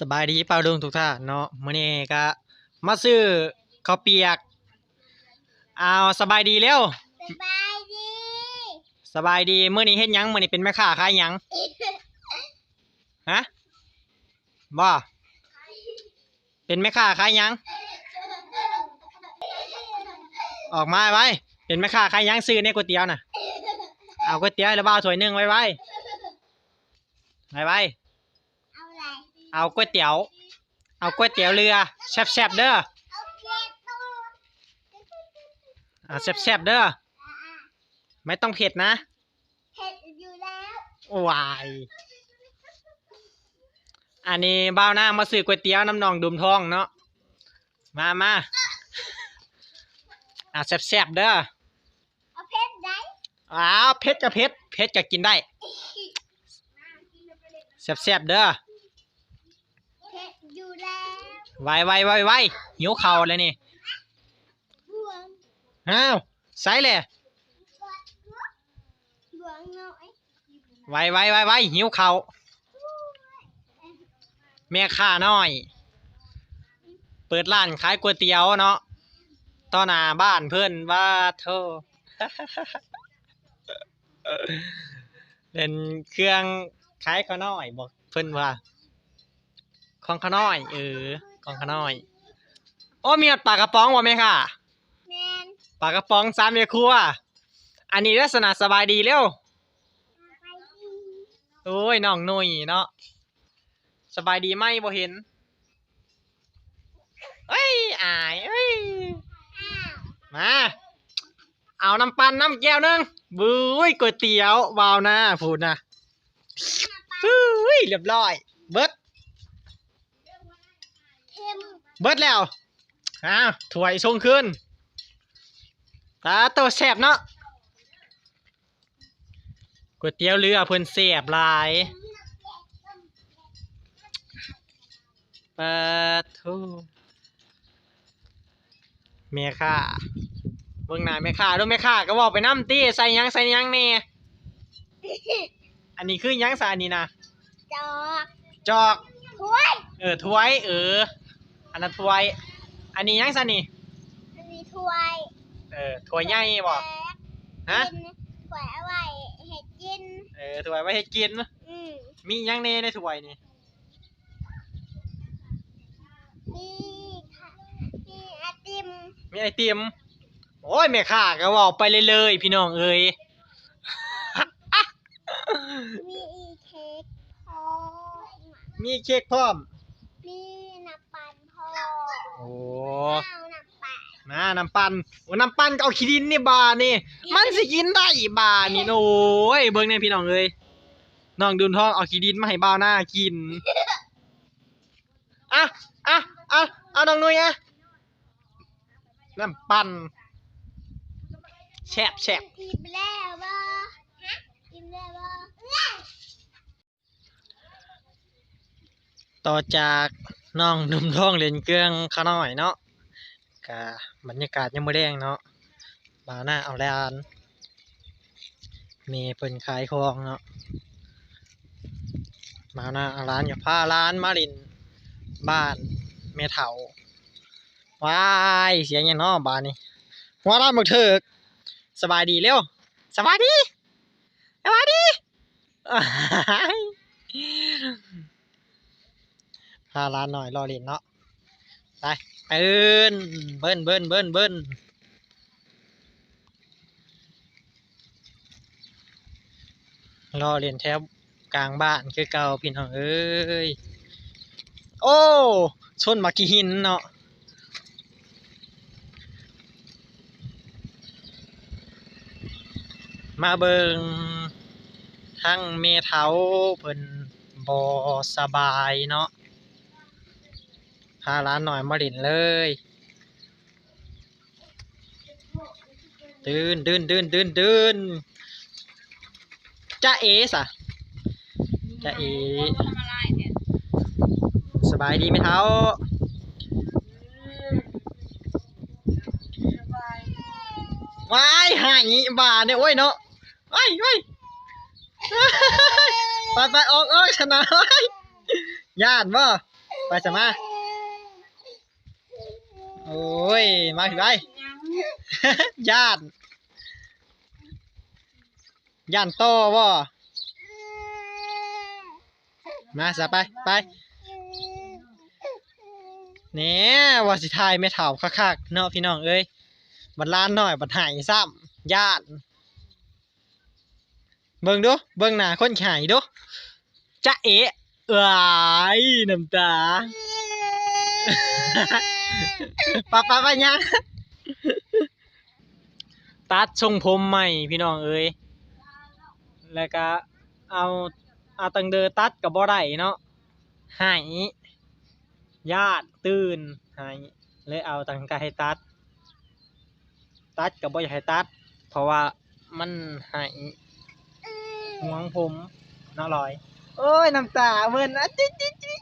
สบายดีเปล่าลุงทุกท่านเนาะมื้อนี้ก็มาซื้อข้าวเปียกเอาสบายดีแล้วสบายดีสบายดีมื้อนี้เฮ็ดหยังมื้อนี้เป็นแม่ค้าขายหยังฮะบ่เป็นแม่ค้าขายหยังออกมาไว้เป็นแม่ค้าขายหยังซื้อในก๋วยเตี๋ยวน่ะเอาก๋วยเตี๋ยวแล้วบ่าวถ้วยหนึงไว้ไว้ไว้ไว้เอาอะไร เอาก๋วยเตี๋ยว เอาก๋วยเตี๋ยวเรือแซ่บๆเด้อเอาเค้กตู้เอาแซ่บๆเด้อไม่ต้องเผ็ดนะเผ็ดอยู่แล้ววายอันนี้บ้าวหน้ามาซื้อก๋วยเตี๋ยวน้ำนองดุมทองเนาะมามาอะแซ่บๆเด้อเอาเผ็ดได้อ้าวเผ็ดกับเผ็ดเผ็ดก็กินได้แซ่บๆเด้อเผ็ดอยู่แล้ว ไวไวไวไวหิวเข่าเลยนี่บวงอ้าวใส่เลยบวงน้อยไวไวไวไวหิวเข่าแม่ค้าน้อย เปิดร้านขายก๋วยเตี๋ยวเนาะต่อหน้าบ้านเพื่อนว่าโทเป็นเครื่องขายข้าวน้อยบอกเพิ่อนว่าของข้าวน้อยเออ ของข้าวน้อย โอ้มีปลากระป๋องบ่แม่ค่ะแมนปลากระป๋องสามเมียครัว อันนี้ลักษณะสบายดีเร็วไปดีโอ้ยน้องหนุ่ยเนาะสบายดีไหมบ่เห็นเอ้ยอายเอ้ยอ้าวมา เอาน้ำปั่นน้ำแก้วหนึงบุ้ยก๋วยเตี๋ยววาวนะพูดนะบุ้ยเรียบร้อย เบิด เค็มเบิดแล้วอ้าวถ้วยส่งขึ้นตาโตแซ่บเนาะก๋วยเตี๋ยวเรือเพิ่นแซ่บหลายปะทูแม่ค่าเบิ่งหน้าแม่ค่าเด้วยแม่ค่าก็บอกไปน้ำตี้ใส่หยังใส่หยังแน่อันนี้คือหยังสาอันนี้นะจอกจอกถ้วย เออถ้วยเอออั นนั้นถ้วย อันนี้หยังซะนี่มันมีถ้วยเออถ้วยใหญ่บ่แป๊กฮะกินถ้วยเอาไว้เห็ดกิน เออถ้วยไว้ให้กินอืมมีหยังแน่ในถ้วยนี่มีค่ะมีไอติมมีไอติมโอ้ยแม่ค้าก็เว้าไปเลยเลยๆพี่น้องเอ้ยมีอีเค้กพอมีเค้กพร้อมมีน้ำปั่นพอ โอ้ เอา น้ำปั่นมาน้ำปั่นโอ้น้ำปั่นก็เอาขี้ดินนี่บานี่ มันสิกินได้บานี่โอ้ยเบิ่งแน่พี่น้องเอ้ยน้องดุนทองเอาขี้ดินมาให้บ่าวหน้ากินอะอะอะเอาน้องนุ้ยอะน้ำปั่นแซ่บแซ่บกินแล้วบ่ฮะกินแล้วบ่ต่อจาก น้องดุมทองเล่นเครื่องข้าน้อยเนาะกะบรรยากาศยังบ่แดงเนาะบ่าวหน้าเอาแล้วอันมีเพิ่นขายของเนาะบ่าวหน้าเอาร้านอย่าพาร้านมาลินบ้านแม่เฒ่าว้ายเสียงยังเนาะบ้านนี้หัวร้านบักเถิกสบายดีเร็วสบายดีสบายดีายพาร้านหน่อยรอเล่นเนาะไปเอิ้นเบิ้นเบิ้นเบิ้นเบิ้นรอเล่นแถวกลางบ้านคือเก่าพี่น้องเอ้ยโอ้ชนมากี่หินเนาะมาเบิงทั้งเมเทาเพิ่นบ่สบายเนาะาร้านหน่อยมาเล่นเลยตื่นตื่นตื่นตื่นตื่นจ้าเอสะจ้าเอสบายดีไหมเท้าว้ายหายบาเนี่ยโอ้ยเนาะไอ้ไอ้ยไปไปออกออกชนะย่านบ่ไปจะมา โอ้ย มาถึงไปย่านย่านโตบ่มาซะไป ไปเนี่ยว่าสิทายไม่เถ่าคักๆเนาะพี่น้องเอ้ยบัดล้านหน่อยบัดหายซ้ำย่านเบิ่งดูเบิ่งหน้าคนขายดูจะเอะเอ้ยน้ำตา ปะปะปะยัง ตัดทรงผมใหม่พี่น้องเอ้ย แล้วก็เอาเอาตังเดอตัดกับบ่ได้เนาะหายญาติตื่นหายเลยเอาตังกให้ตัด ตัดกับบ่อยากให้ตัด เพราะว่ามันหายห่วงผมน่าลอย โอ้ยน้ำตาเบิ่นอะจิ๊ดจิ๊ดจิ๊ด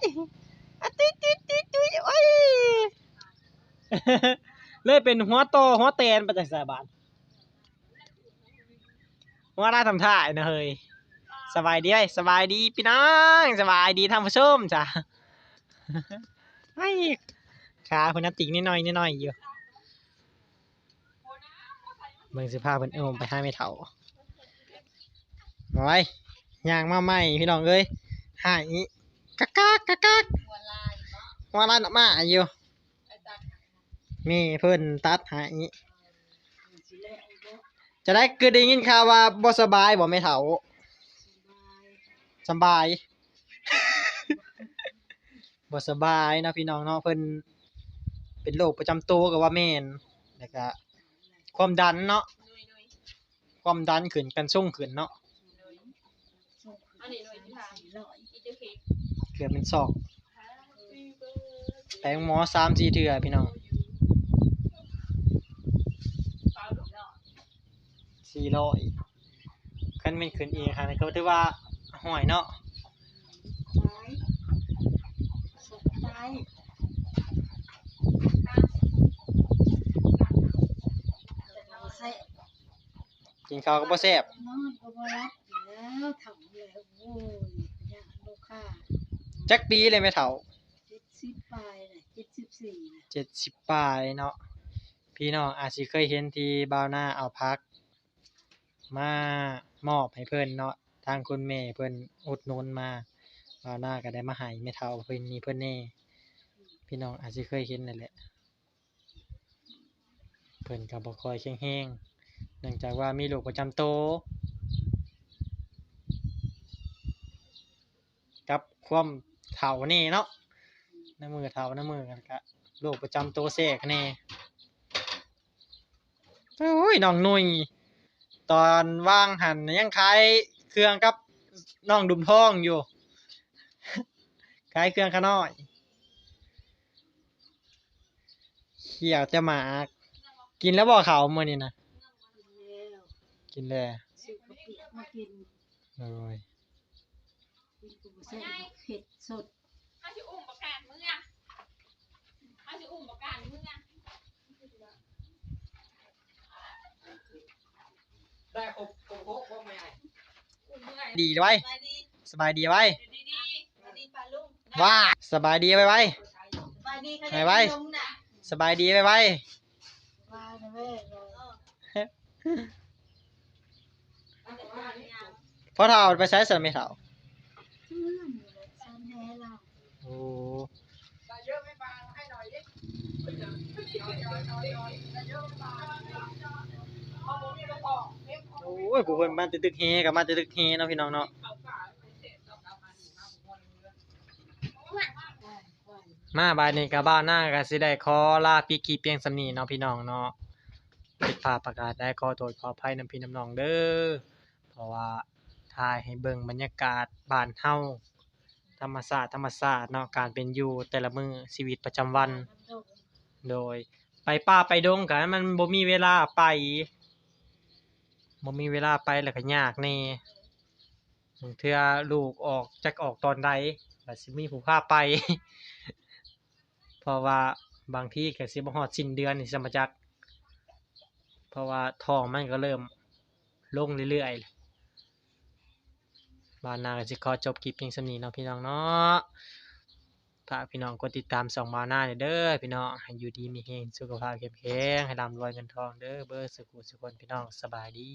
อะจิ๊ดจิ๊ดจิ๊ดจิ๊ดโอ้ย เลยเป็นหัวโตหัวเตนไปจากสาบานหัวได้ทำท่าไอ้นะเฮ้ยสบายดีไอ้สบายดีพี่น้องสบายดีท่านผู้ชมจ้ะไอ้ขาคนนับติกนิดหน่อยนิดหน่อยอยู่เบิ่งสิพาเพิ่นเอ้อมไปให้ไม่เท่าเอาไว้ย่างมาใหม่พี่น้องเอ้ยหายกักกักกักกักหัวลายออกมากอยู่ มีเพิ่นตัดให้จะได้คือได้ยินข่าวว่าบ่สบายบ่แม่เฒ่าสบายบ่สบายนะพี่น้องเนาะเพิ่นเป็นโรคประจำตัวก็ว่าแม่นแล้วก็ความดันเนาะความดันขึ้นกันส่งขึ้นเนาะอันเกเกือบเป็นศอกแปลงหมอ3-4เทื่อพี่น้อง เปล่าหรอกเนาะ 400คันแม่นขึ้นอีกค่ะก็ถือว่าห่วยเนาะกินข้าวก็บ่แซ่บนอนก็บ่รับแล้วถ่ำแล้วโอ้ยยาลูกค้าจักปีเลยแม่เฒ่าเจ็ดสิบปลายน่ะเจ็ดสิบสี่น่ะเจ็ดสิบปลายเนาะพี่น้องอาจสิเคยเห็นที่บ่าวหน้าเอาพัก มามอบให้เพิ่นเนาะทางคุณแม่เพิ่นอุดหนุนมาบ่าหน้าก็ได้มาให้แม่เฒ่าเพิ่นนี่เพิ่นแน่พี่น้องอาจสิเคยเห็นนั่นแหละเพิ่นก็บ่ค่อยแข็งแรงเนื่องจากว่ามีโรคประจำตัวกับความเฒ่านี่เนาะน้ำมือเท้าน้ำมือกันกะโรคประจำตัวแทรกแน่โอ้ยน้องนุ่ย ตอนว่างหันยังขายเครื่องกับน้องดุมทองอยู่ขายเครื่องขาน้อยเขี่ยวจะหมากกินแล้วบอกเขาเมื่อนี้นะกินแล้วกินแล้วซื้อกะปิมากินโอ้ยกินกูบ่ใส่เผ็ดสด เอาสิอุ้มประกาศมึงอะเอาสิอุ้มประกาศมึงอะ ได้ครบครบครบครบไหมไอ้ดีไว้สบายดีสบายดีไว้ดีดีสบายดีป้าลุงว่าสบายดีไว้ไว้ สบายดีเขาไว้ไว้ลงน่ะสบายดีไว้ไว้ว่านะแม่เลยพ่อเฒ่าไปใช้สไม่เฒ่าเพื่อนอยู่เลยซ้ำแท้เราโอ้ได้เยอะไหม่บางให้หน่อยดิเอาผมนี่ไปต่อเอ็ม โอ้ยผู้เพิ่นมาแตึตึกเฮกับมาแตึตึกเฮเนาะพี่น้องเนาะเอาบ่าผมวันนี้ไหว้ไหว้มาบายนี้ก็บ้านหน้าก็สิได้ขอลาพี่กีเพียงสำนีเนาะพี่น้องเนาะผิดพลาดประกาศได้ขอโทษขออภัยนำพี่น้ำน้องเด้อเพราะว่าถ่ายให้เบิ่งบรรยากาศบ้านเฮาธรรมชาติธรรมชาติเนาะการเป็นอยู่แต่ละมือชีวิตประจำวัน โดย ไปป่าไปดงกันมันบ่มีเวลาไป บ่มีเวลาไปแล้วก็ยากแน่บางเทื่อลูกออกจักออกตอนใดก็สิมีผู้พาไป เพราะว่าบางทีก็สิบ่ฮอดสิ้นเดือนนี่สมาจัก เพราะว่าท้องมันก็เริ่มลงเรื่อยๆบ้านนาก็สิขอจบคลิปเพียงสำนี้เนาะพี่น้องเนาะ ฝากพี่น้องกดติดตามส่องมาหน้าเด้อพี่น้องให้อยู่ดีมีเฮงสุขภาพเข้มแข็งให้ร่ำรวยเงินทองเด้อเบอร์สุขุสุขคนพี่น้องสบายดี